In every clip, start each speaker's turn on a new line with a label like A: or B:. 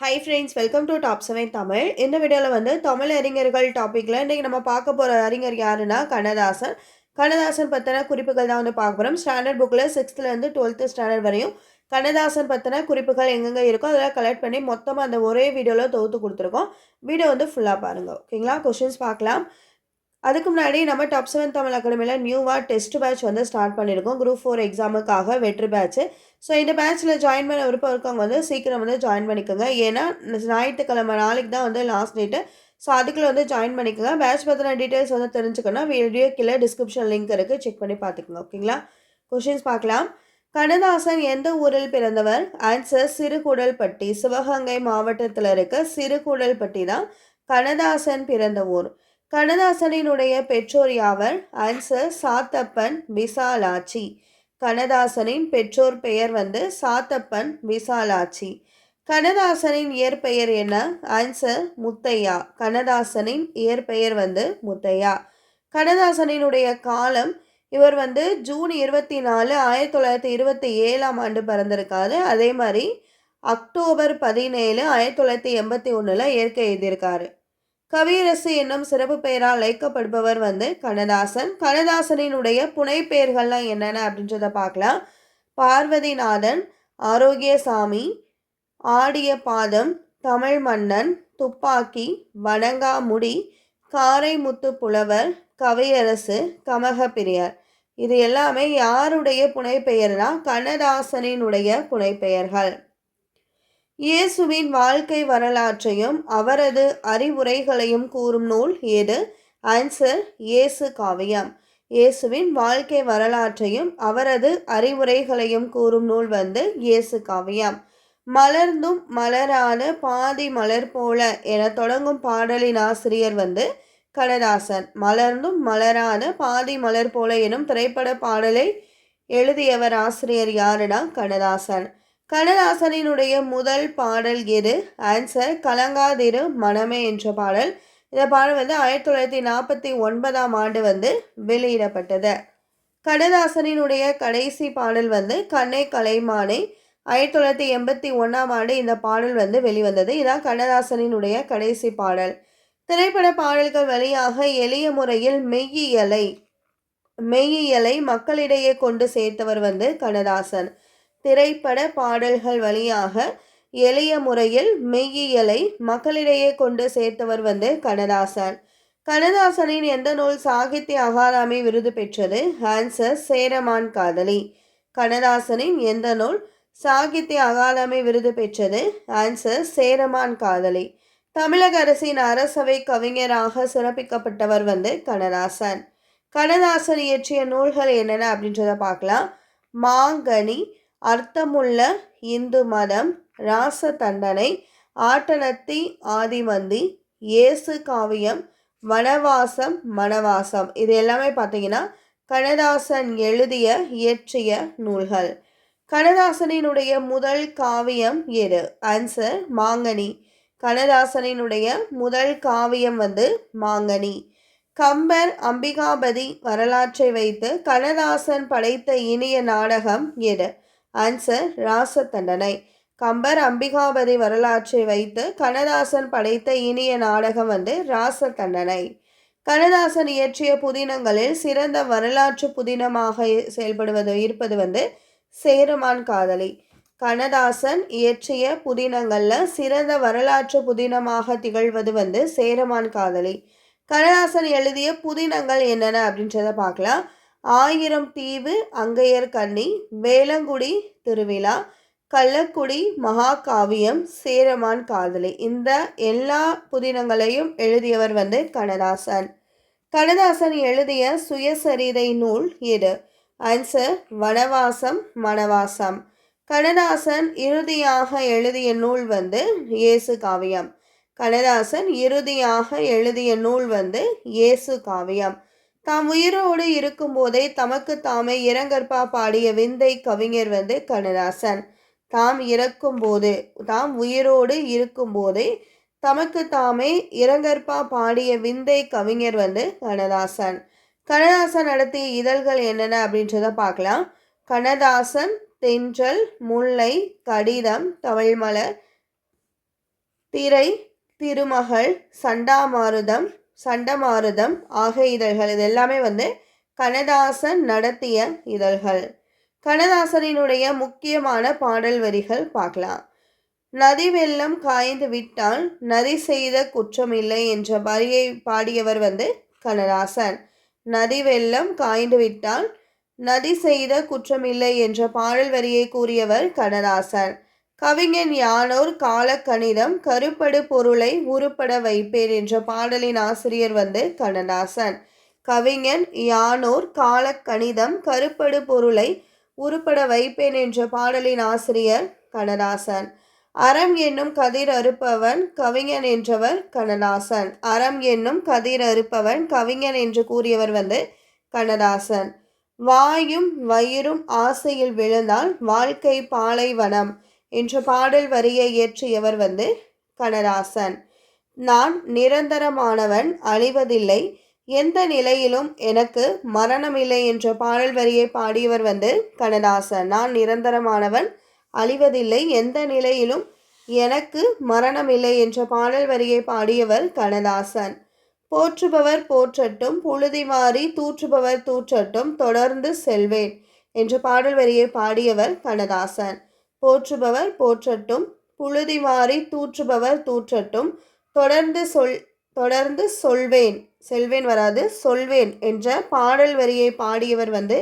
A: Hi friends welcome to top seven Tamil இந்த வீடியோவில் வந்து தமிழ் அறிஞர்கள் டாப்பிக்கில் இன்றைக்கி நம்ம பார்க்க போகிற அறிஞர் யாருன்னா கண்ணதாசன். கண்ணதாசன் பற்றின குறிப்புகள் தான் வந்து பார்க்க போகிறோம் ஸ்டாண்டர்ட் புக்கில் சிக்ஸ்த்துலேருந்து டுவெல்த்து ஸ்டாண்டர்ட் வரையும் கண்ணதாசன் பற்றின குறிப்புகள் எங்கெங்கே இருக்கோ அதெல்லாம் கலெக்ட் பண்ணி மொத்தமாக அந்த ஒரே வீடியோவில் தொகுத்து கொடுத்துருக்கோம். வீடியோ வந்து ஃபுல்லாக பாருங்கள் ஓகேங்களா கொஷின்ஸ் பார்க்கலாம். அதுக்கு முன்னாடி நம்ம டாப் செவன் தமிழ் அகாடமியில் நியூவாக டெஸ்ட் பேட்ச் வந்து ஸ்டார்ட் பண்ணியிருக்கோம் குரூப் ஃபோர் எக்ஸாமுக்காக வெற்றி பேட்ச் ஸோ இந்த பேட்ச்சில் ஜாயின் பண்ண விருப்பம் இருக்கவங்க வந்து சீக்கிரம் வந்து ஜாயின் பண்ணிக்கோங்க. ஏன்னா ஞாயிற்றுக்கிழமை நாளைக்கு தான் வந்து லாஸ்ட் டேட்டு ஸோ அதுக்குள்ளே வந்து ஜாயின் பண்ணிக்கோங்க. பேட்ச் பற்றின டீட்டெயில்ஸ் வந்து தெரிஞ்சுக்கணும் வீடியோ கீழே டிஸ்கிரிப்ஷன் லிங்க் இருக்குது செக் பண்ணி பார்த்துக்கோங்க. ஓகேங்களா கொஷின்ஸ் பார்க்கலாம். கண்ணதாசன் எந்த ஊரில் பிறந்தவர்? ஆன்சர் சிறுகுடல்பட்டி சிவகங்கை மாவட்டத்தில் இருக்க சிறுகுடல்பட்டி தான் கண்ணதாசன் பிறந்த ஊர். கண்ணதாசனினுடைய பெற்றோர் யாவர்? ஆன்சர் சாத்தப்பன் விசாலாட்சி. கண்ணதாசனின் பெற்றோர் பெயர் வந்து சாத்தப்பன் விசாலாட்சி. கண்ணதாசனின் இயற்பெயர் என்ன? ஆன்சர் முத்தையா. கண்ணதாசனின் இயற்பெயர் வந்து முத்தையா. கண்ணதாசனினுடைய காலம் இவர் வந்து ஜூன் இருபத்தி நாலு ஆயிரத்தி தொள்ளாயிரத்தி இருபத்தி ஏழாம் ஆண்டு பிறந்திருக்காரு. அதே மாதிரி அக்டோபர் பதினேழு ஆயிரத்தி தொள்ளாயிரத்தி எண்பத்தி ஒன்றில் இயற்கை எழுதியிருக்காரு. கவியரசு என்னும் சிறப்பு பெயரால் அழைக்கப்படுபவர் வந்து கண்ணதாசன். கண்ணதாசனினுடைய புனைப்பெயர்கள்லாம் என்னென்ன அப்படின்றத பார்க்கலாம். பார்வதிநாதன் ஆரோக்கியசாமி ஆடிய பாதம் தமிழ் மன்னன் துப்பாக்கி வணங்காமுடி காரைமுத்து புலவர் கவியரசு கமகப்பிரியர். இது எல்லாமே யாருடைய புனைப்பெயர்னா கண்ணதாசனினுடைய புனைப்பெயர்கள். இயேசுவின் வாழ்க்கை வரலாற்றையும் அவரது அறிவுரைகளையும் கூறும் நூல் ஏது ஆன்சர் இயேசு காவியம். இயேசுவின் வாழ்க்கை வரலாற்றையும் அவரது அறிவுரைகளையும் கூறும் நூல் வந்து இயேசு காவியம். மலர்ந்தும் மலரான பாதி மலர் போல என தொடங்கும் பாடலின் ஆசிரியர் வந்து கனதாசன் மலர்ந்தும் மலரான பாதி மலர் போல எனும் திரைப்பட பாடலை எழுதியவர் ஆசிரியர் யாருன்னா கனதாசன் கண்ணதாசனினுடைய முதல் பாடல் எது? ஆன்சர் கலங்காதிரு மனமே என்ற பாடல். இந்த பாடல் வந்து ஆயிரத்தி தொள்ளாயிரத்தி நாற்பத்தி ஒன்பதாம் ஆண்டு வந்து வெளியிடப்பட்டது. கண்ணதாசனினுடைய கடைசி பாடல் வந்து கண்ணை கலைமானை ஆயிரத்தி தொள்ளாயிரத்தி எண்பத்தி ஒன்றாம் ஆண்டு இந்த பாடல் வந்து வெளிவந்தது. இதான் கண்ணதாசனினுடைய கடைசி பாடல். திரைப்பட பாடல்கள் வழியாக எளிய முறையில் மெய்யியலை மெய்யியலை மக்களிடையே கொண்டு சேர்த்தவர் வந்து கண்ணதாசன். திரைப்பட பாடல்கள் வழியாக எளிய முறையில் மெய்யியலை மக்களிடையே கொண்டு சேர்த்தவர் வந்து கண்ணதாசன். கண்ணதாசனின் எந்த நூல் சாகித்ய அகாதமி விருது பெற்றது? ஆன்சர் சேரமான் காதலி. கண்ணதாசனின் எந்த நூல் சாகித்ய அகாதமி விருது பெற்றது? ஆன்சர் சேரமான் காதலி. தமிழக அரசின் அரசவை கவிஞராக சிறப்பிக்கப்பட்டவர் வந்து கண்ணதாசன். கண்ணதாசன் இயற்றிய நூல்கள் என்னென்ன அப்படின்றத பார்க்கலாம். மாங்கனி அர்த்தமுள்ள இந்து மதம் ராச தண்டனை ஆட்டனத்தி ஆதிமந்தி இயேசு காவியம் வனவாசம் மனவாசம். இது எல்லாமே பார்த்தீங்கன்னா கண்ணதாசன் எழுதிய இயற்றிய நூல்கள். கண்ணதாசனினுடைய முதல் காவியம் எது? ஆன்சர் மாங்கனி. கண்ணதாசனினுடைய முதல் காவியம் வந்து மாங்கனி. கம்பர் அம்பிகாபதி வரலாற்றை வைத்து கண்ணதாசன் படைத்த இனிய நாடகம் எது? ஆன்சர் ராச தண்டனை கம்பர் அம்பிகாபதி வரலாற்றை வைத்து கண்ணதாசன் படைத்த இனிய நாடகம் வந்து ராச தண்டனை கண்ணதாசன் இயற்றிய புதினங்களில் சிறந்த வரலாற்று புதினமாக செயல்படுவது இருப்பது வந்து சேருமான் காதலி. கண்ணதாசன் இயற்றிய புதினங்களில் சிறந்த வரலாற்று புதினமாக திகழ்வது வந்து சேரமான் காதலி. கண்ணதாசன் எழுதிய புதினங்கள் என்னென்ன அப்படின்றத பார்க்கலாம். ஆயிரம் தீவு அங்கையர் கன்னி வேளங்குடி திருவிழா கள்ளக்குடி மகாகாவியம் சேரமான் காதலி. இந்த எல்லா புதினங்களையும் எழுதியவர் வந்து கண்ணதாசன். கண்ணதாசன் எழுதிய சுயசரிதை நூல் எது ஆன்சர் வனவாசம் மனவாசம் கண்ணதாசன் இறுதியாக எழுதிய நூல் வந்து இயேசு காவியம் கண்ணதாசன் இறுதியாக எழுதிய நூல் வந்து இயேசு காவியம் தாம் உயிரோடு இருக்கும்போதே தமக்கு தாமே இறங்கற்பா பாடிய விந்தை கவிஞர் வந்து கண்ணதாசன். தாம் இறக்கும்போது தாம் உயிரோடு இருக்கும்போதே தமக்கு தாமே இறங்கற்பா பாடிய விந்தை கவிஞர் வந்து கண்ணதாசன். கண்ணதாசன் நடத்திய இதழ்கள் என்னென்ன அப்படின்றத பார்க்கலாம். கண்ணதாசன் தென்றல் முல்லை கடிதம் தமிழ்மலர் திரை திருமகள் சண்டாமாருதம் சண்டமாருதம் ஆகிய இதழ்கள். இது எல்லாமே வந்து கனதாசன் நடத்திய இதழ்கள். கனதாசனினுடைய முக்கியமான பாடல் வரிகள் பார்க்கலாம். நதி வெள்ளம் காய்ந்து விட்டால் நதி செய்த குற்றமில்லை என்ற வரியை பாடியவர் வந்து கண்ணதாசன். நதி வெள்ளம் காய்ந்து விட்டால் நதி செய்த குற்றமில்லை என்ற பாடல் வரியை கூறியவர் கண்ணதாசன். கவிஞன் யானோர் காலக்கணிதம் கருப்படு பொருளை உருப்பட வைப்பேன் என்ற பாடலின் ஆசிரியர் வந்து கண்ணதாசன். கவிஞன் யானோர் காலக்கணிதம் கருப்படு பொருளை உருப்பட வைப்பேன் என்ற பாடலின் ஆசிரியர் கண்ணதாசன். அறம் என்னும் கதிர் அறுப்பவன் கவிஞன் என்றவர் கண்ணதாசன். அறம் என்னும் கதிர் அறுப்பவன் கவிஞன் என்று கூறியவர் வந்து கண்ணதாசன். வாயும் வயிறும் ஆசையில் விழுந்தால் வாழ்க்கை பாலைவனம். என்ற பாடல் வரியை இயற்றியவர் வந்து கண்ணதாசன். நான் நிரந்தரமானவன் அழிவதில்லை. எந்த நிலையிலும் எனக்கு மரணமில்லை என்ற பாடல் வரியை பாடியவர் வந்து கண்ணதாசன். நான் நிரந்தரமானவன் அழிவதில்லை. எந்த நிலையிலும் எனக்கு மரணமில்லை என்ற பாடல் வரியை பாடியவர் கண்ணதாசன். போற்றுபவர் போற்றட்டும் புழுதி மாறி தூற்றுபவர் தூற்றட்டும் தொடர்ந்து செல்வேன் என்ற பாடல் வரியை பாடியவர் கண்ணதாசன். போற்றுபவர் போற்றட்டும் புழுதி மாறி தூற்றுபவர் தூற்றட்டும் தொடர்ந்து சொல் தொடர்ந்து சொல்வேன் செல்வேன் வராது சொல்வேன் என்ற பாடல் வரியை பாடியவர் வந்து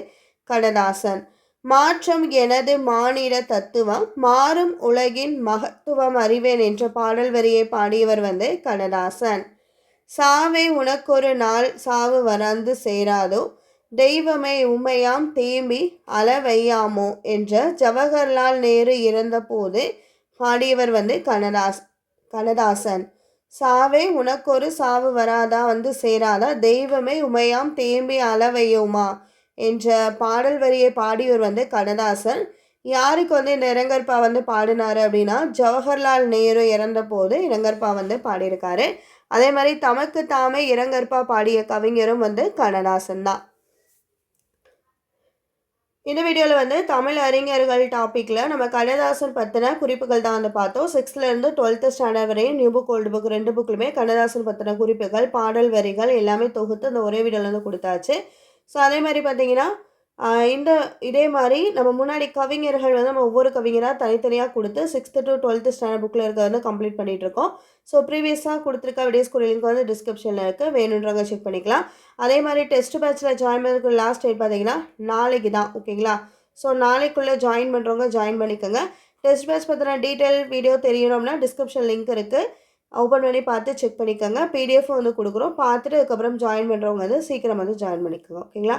A: கண்ணதாசன் மாற்றம் எனது மானிட தத்துவம் மாறும் உலகின் மகத்துவம் அறிவேன் என்ற பாடல் வரியை பாடியவர் வந்து கண்ணதாசன் சாவை உனக்கொரு நாள் சாவு வராந்து சேராதோ தெய்வமே உமையாம் தேம்பி அளவையாமோ என்ற ஜவஹர்லால் நேரு இறந்தபோது பாடியவர் வந்து கனதாஸ் கனதாசன் சாவே உனக்கொரு சாவு வராதா? வந்து சேராதா? தெய்வமே உமையாம் தேம்பி அளவையோமா? என்ற பாடல் வரியை பாடியவர் வந்து கனதாசன் யாருக்கு வந்து இந்த இரங்கற்பா வந்து பாடினார் அப்படின்னா ஜவஹர்லால் நேரு இறந்தபோது இரங்கற்பா வந்து பாடியிருக்காரு. அதே மாதிரி தமக்கு தாமே இரங்கற்பா பாடிய கவிஞரும் வந்து கனதாசன் தான். இந்த வீடியோவில் வந்து தமிழ் அறிஞர்கள் டாப்பிக்கில் நம்ம கண்ணதாசன் பற்றின குறிப்புகள் தான் வந்து பார்த்தோம். சிக்ஸ்த்லேருந்து டுவெல்த்து ஸ்டாண்டர்ட் வரையும் நியூ புக் ஓல்டு புக் ரெண்டு புக்குலுமே கண்ணதாசன் பற்றின குறிப்புகள் பாடல் வரிகள் எல்லாமே தொகுத்து அந்த ஒரே வீடியோவில் வந்து கொடுத்தாச்சு. ஸோ அதே மாதிரி பார்த்தீங்கன்னா இந்த இதே மாதிரி நம்ம முன்னாடி கவிஞர்கள் வந்து நம்ம ஒவ்வொரு கவிஞராக தனித்தனியாக கொடுத்து சிக்ஸ்த்து டு டுவெல்த்து ஸ்டாண்டர்ட் புக்கில் இருக்க வந்து கம்ப்ளீட் பண்ணிகிட்ருக்கோம் ஸோ ப்ரீவியஸாக கொடுத்துருக்க வீடியோ ஸ்கூல் லிங்க் வந்து டிஸ்கிரிப்ஷனில் இருக்குது வேணுன்றவங்க செக் பண்ணிக்கலாம். அதே மாதிரி டெஸ்ட் பேட்சில் ஜாயின் பண்ணுறதுக்கு லாஸ்ட் டேட் பார்த்தீங்கன்னா நாளைக்கு தான் ஓகேங்களா? ஸோ நாளைக்குள்ளே ஜாயின் பண்ணுறவங்க ஜாயின் பண்ணிக்கோங்க. டெஸ்ட் பேட்ச் பற்றின டீட்டெயில் வீடியோ தெரியணும்னா டிஸ்கிரிப்ஷன் லிங்க் இருக்குது ஓப்பன் பண்ணி பார்த்து செக் பண்ணிக்கோங்க. பிடிஎஃப் வந்து கொடுக்குறோம். பார்த்துட்டு அதுக்கப்புறம் ஜாயின் பண்ணுறவங்க வந்து சீக்கிரம் வந்து ஜாயின் பண்ணிக்கோங்க ஓகேங்களா?